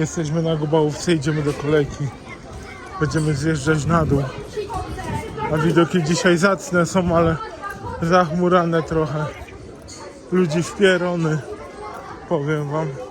Jesteśmy na Gubałówce, idziemy do kolejki. Będziemy zjeżdżać na dół. A widoki dzisiaj zacne są, ale zachmurane trochę. Ludzi wpierony, powiem wam.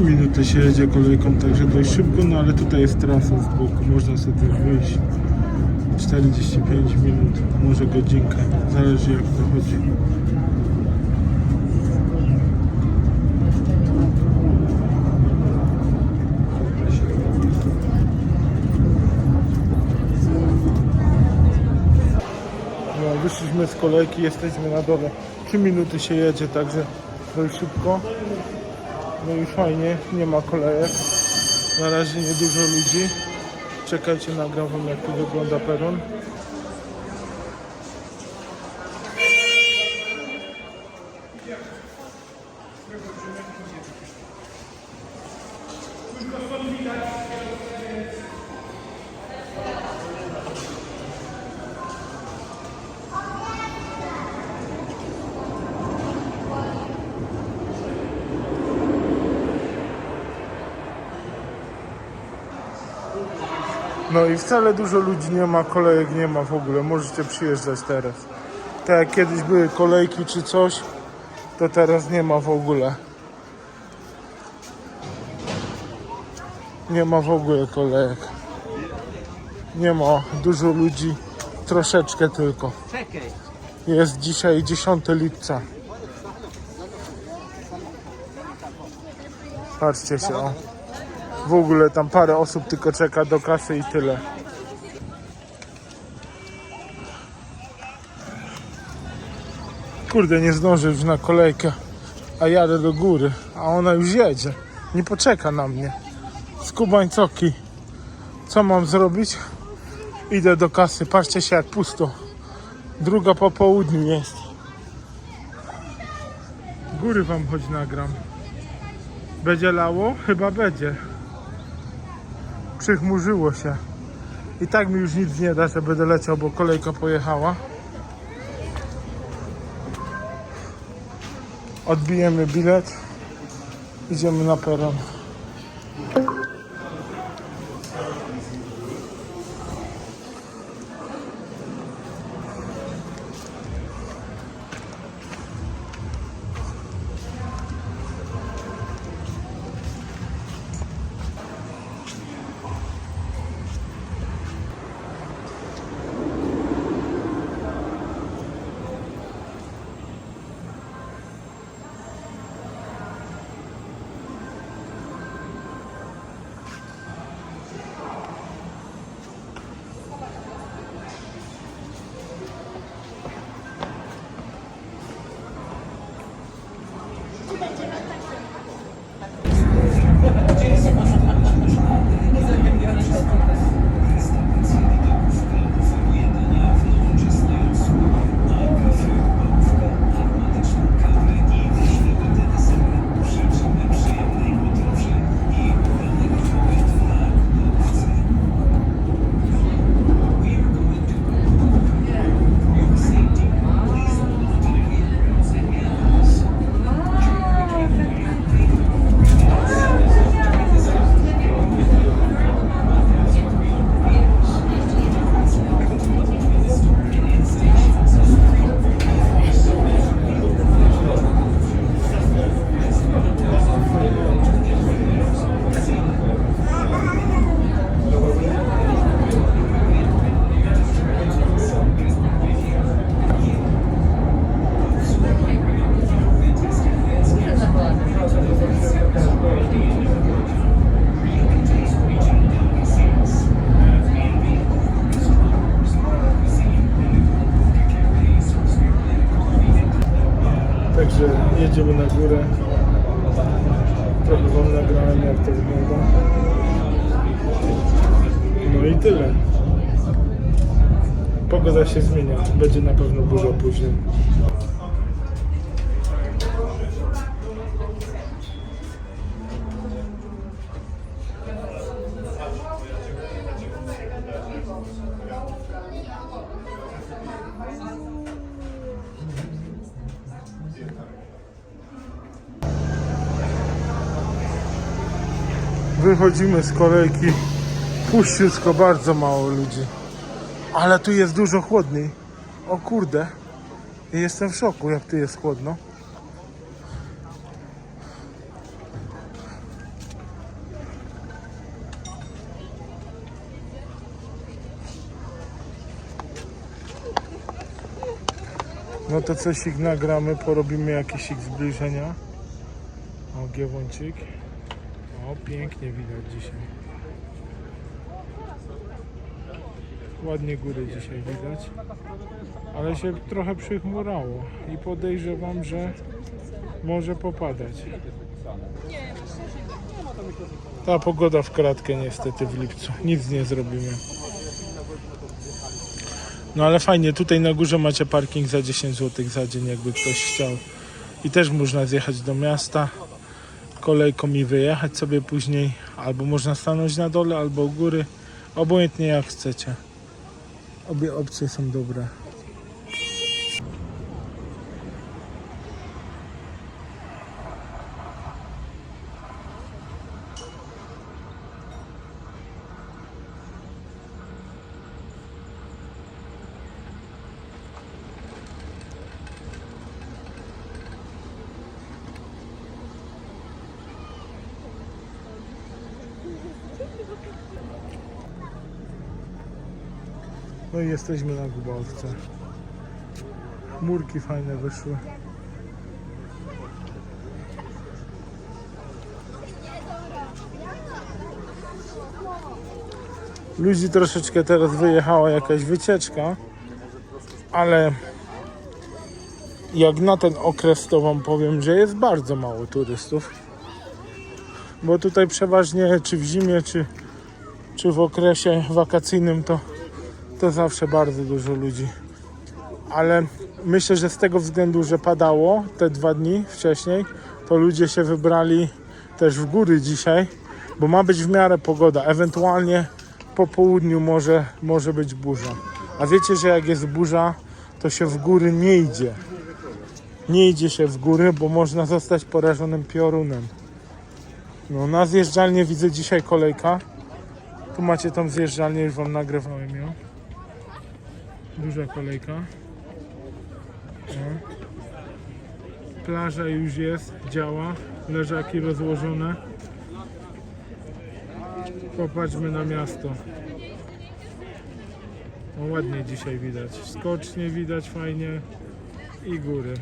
3 minuty się jedzie kolejką, także dość szybko, no ale tutaj jest trasa z boku, można sobie wyjść 45 minut, może godzinkę, zależy jak to chodzi. No, wyszliśmy z kolejki, jesteśmy na dole. 3 minuty się jedzie, także dość szybko. No i fajnie, nie ma kolejek. Na razie nie dużo ludzi. Czekajcie, nagram wam jak tu wygląda peron. No i wcale dużo ludzi nie ma, kolejek nie ma w ogóle. Możecie przyjeżdżać teraz. Tak jak kiedyś były kolejki czy coś, to teraz nie ma w ogóle. Nie ma w ogóle kolejek. Nie ma dużo ludzi, troszeczkę tylko. Jest dzisiaj 10 lipca. Patrzcie się, o. W ogóle tam parę osób tylko czeka do kasy i tyle. Kurde, nie zdążę już na kolejkę, a jadę do góry, a ona już jedzie. Nie poczeka na mnie. Skubańcoki. Co mam zrobić? Idę do kasy. Patrzcie się jak pusto. Druga po południu jest. Góry wam choć nagram. Będzie lało? Chyba będzie przychmurzyło się. I tak mi już nic nie da, że będę leciał, bo kolejka pojechała. Odbijemy bilet. Idziemy na peron. Idziemy na górę. Trochę wam nagrałem jak to wygląda. No i tyle. Pogoda się zmienia. Będzie na pewno burza później. Wychodzimy z kolejki. Puściutko, bardzo mało ludzi. Ale tu jest dużo chłodniej. O kurde. Jestem w szoku, jak tu jest chłodno. No to coś ich nagramy, porobimy jakieś ich zbliżenia. O, giewącik. Pięknie widać dzisiaj. Ładnie góry dzisiaj widać. Ale się trochę przychmurało i podejrzewam, że może popadać. Ta pogoda w kratkę niestety w lipcu. Nic nie zrobimy. No ale fajnie, tutaj na górze macie parking za 10 zł za dzień, jakby ktoś chciał. I też można zjechać do miasta kolejką i wyjechać sobie później. Albo można stanąć na dole, albo u góry. Obojętnie jak chcecie. Obie opcje są dobre. No i jesteśmy na Gubałce. Murki fajne wyszły. Ludzi troszeczkę teraz wyjechała jakaś wycieczka, ale jak na ten okres to wam powiem, że jest bardzo mało turystów. Bo tutaj przeważnie czy w zimie, czy, czy w okresie wakacyjnym to to zawsze bardzo dużo ludzi. Ale myślę, że z tego względu, że padało te dwa dni wcześniej, to ludzie się wybrali też w góry dzisiaj, bo ma być w miarę pogoda. Ewentualnie po południu może, może być burza. A wiecie, że jak jest burza, to się w góry nie idzie. Nie idzie się w góry, bo można zostać porażonym piorunem. No, na zjeżdżalnię widzę dzisiaj kolejka. Tu macie tą zjeżdżalnię, już wam nagrywałem ją. Duża kolejka. Plaża już jest, działa. Leżaki rozłożone. Popatrzmy na miasto. Ładnie dzisiaj widać. Skocznie widać fajnie i góry.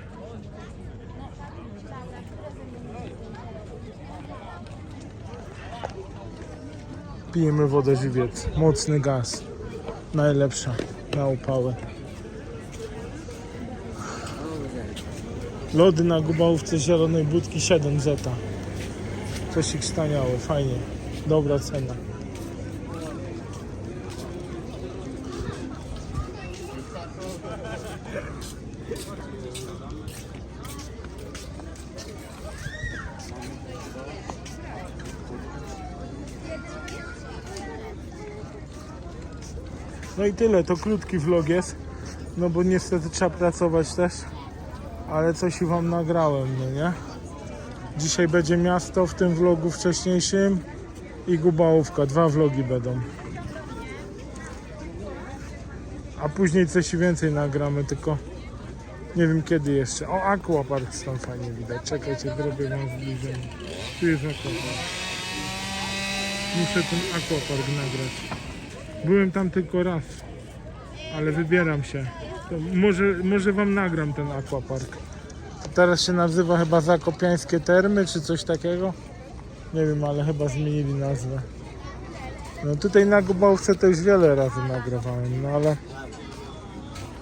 Pijemy wodę żywiec. Mocny gaz. Najlepsza na upały. Lody na gubałówce zielonej budki 7 zeta. Coś ich staniało, fajnie. Dobra cena. No i tyle, to krótki vlog jest. No bo niestety trzeba pracować też. Ale coś wam nagrałem, no nie? Dzisiaj będzie miasto w tym vlogu wcześniejszym i Gubałówka. Dwa vlogi będą. A później coś więcej nagramy, tylko nie wiem kiedy jeszcze. O, Aquapark stąd fajnie widać. Czekajcie, zrobię wam zbliżenie. Tu jest Aquapark. Muszę ten Aquapark nagrać. Byłem tam tylko raz, ale wybieram się. To może, może wam nagram ten aquapark. Teraz się nazywa chyba Zakopiańskie Termy, czy coś takiego. Nie wiem, ale chyba zmienili nazwę. No tutaj na Gubałce to już wiele razy nagrywałem, no ale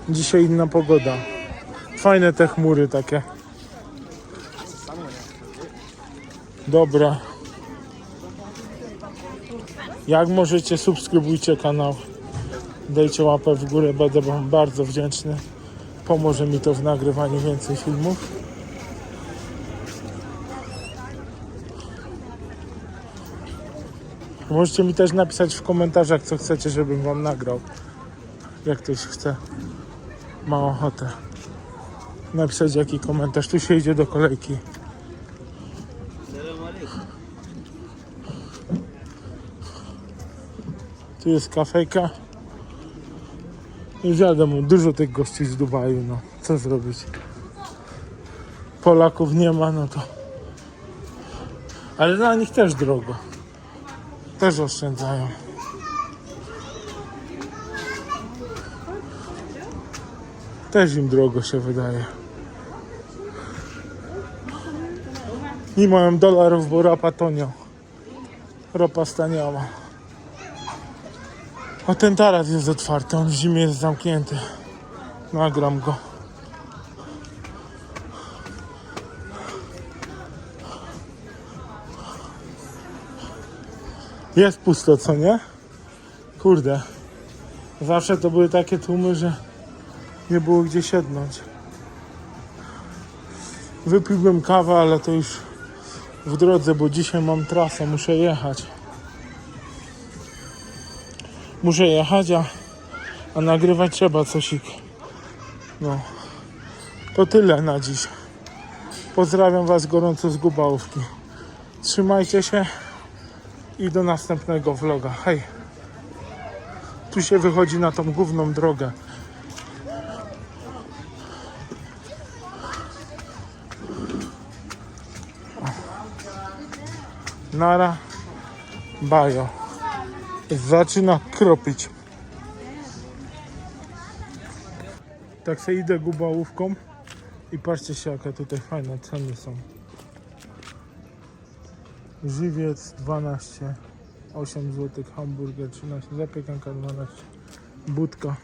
dzisiaj inna pogoda. Fajne te chmury takie. Dobra. Jak możecie, subskrybujcie kanał. Dajcie łapę w górę, będę wam bardzo wdzięczny. Pomoże mi to w nagrywaniu więcej filmów. Możecie mi też napisać w komentarzach, co chcecie, żebym wam nagrał. Jak ktoś chce, ma ochotę. Napisać jaki komentarz. Tu się idzie do kolejki. Tu jest kafejka. I wiadomo, dużo tych gości z Dubaju, no. Co zrobić? Polaków nie ma, no to... Ale dla nich też drogo. Też oszczędzają. Też im drogo się wydaje. Nie mają dolarów, bo ropa tonią. Ropa staniała. A ten taras jest otwarty, on w zimie jest zamknięty. Nagram go. Jest pusto, co nie? Kurde. Zawsze to były takie tłumy, że nie było gdzie siednąć. Wypiłbym kawę, ale to już w drodze, bo dzisiaj mam trasę, muszę jechać. Muszę jechać, a, a nagrywać trzeba cosik. No. To tyle na dziś. Pozdrawiam Was gorąco z Gubałówki. Trzymajcie się i do następnego vloga. Hej! Tu się wychodzi na tą główną drogę. Nara Bajo. Zaczyna kropić. Tak sobie idę gubałówką i patrzcie się jaka tutaj fajne ceny są. Żywiec 12, 8 zł, hamburger 13, zapiekanka 12, budka